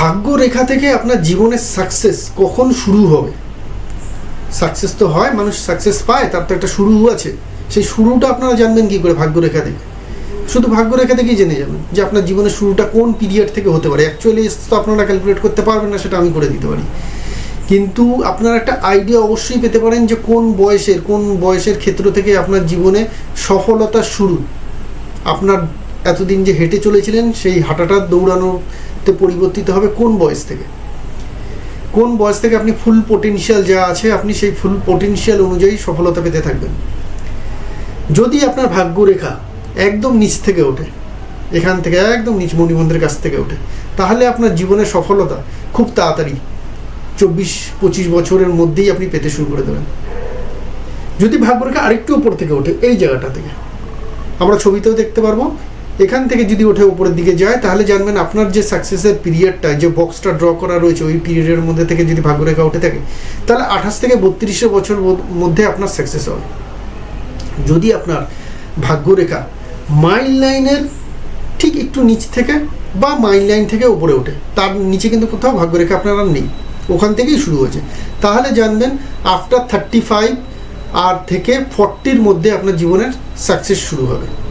ভাগ্য রেখা থেকে আপনার জীবনের সাকসেস কখন শুরু হবে? সাকসেস তো হয়, মানুষ সাকসেস পায়, তার তো একটা শুরু আছে। সেই শুরুটা আপনারা জানবেন কি করে ভাগ্য রেখা থেকে। শুধু ভাগ্য রেখা থেকেই জেনে যাবেন যে আপনার জীবনের শুরুটা কোন পিরিয়ড থেকে হতে পারে। অ্যাকচুয়ালি তো আপনারা ক্যালকুলেট করতে পারবেন না, সেটা আমি করে দিতে পারি। কিন্তু আপনারা একটা আইডিয়া অবশ্যই পেতে পারেন যে কোন বয়সের কোন বয়সের ক্ষেত্র থেকে আপনার জীবনে সফলতা শুরু। আপনার এতদিন যে হেঁটে চলেছিলেন, সেই হাঁটাটা দৌড়ানোতে পরিবর্তিত হবে কোন বয়স থেকে? কোন বয়স থেকে আপনি ফুল পোটেনশিয়াল যা আছে, আপনি সেই ফুল পোটেনশিয়াল অনুযায়ী সফলতা পেতে থাকবেন? যদি আপনার ভাগ্য রেখা একদম নিচ থেকে ওঠে, এখান থেকে একদম নিচ মণিবন্ধের কাছ থেকে ওঠে, তাহলে আপনার জীবনের সফলতা খুব তাড়াতাড়ি চব্বিশ, পঁচিশ বছরের মধ্যেই আপনি পেতে শুরু করে দেবেন। যদি ভাগ্যরেখা আরেকটু উপর থেকে ওঠে, এই জায়গাটা থেকে, আমরা ছবিতেও দেখতে পারব এখান থেকে যদি ওঠে উপরের দিকে যায়, তাহলে জানবেন আপনার যে সাকসেসের পিরিয়ডটা যে বক্সটা ড্র করা রয়েছে, ওই পিরিয়ডের মধ্যে থেকে যদি ভাগ্যরেখা উঠে থাকে, তাহলে আঠাশ থেকে বত্রিশে বছর মধ্য- আপনার সাকসেস হবে। যদি আপনার ভাগ্যরেখা মাইল লাইনের ঠিক একটু নিচ থেকে বা মাইল লাইন থেকে উপরে ওঠে, তার নিচে কিন্তু কোথাও ভাগ্যরেখা আপনার আর নেই, ওখান থেকেই শুরু হয়েছে। তাহলে জানবেন আফটার থার্টি ফাইভ আর থেকে ফর্টির মধ্যে আপনার জীবনের সাকসেস শুরু হবে।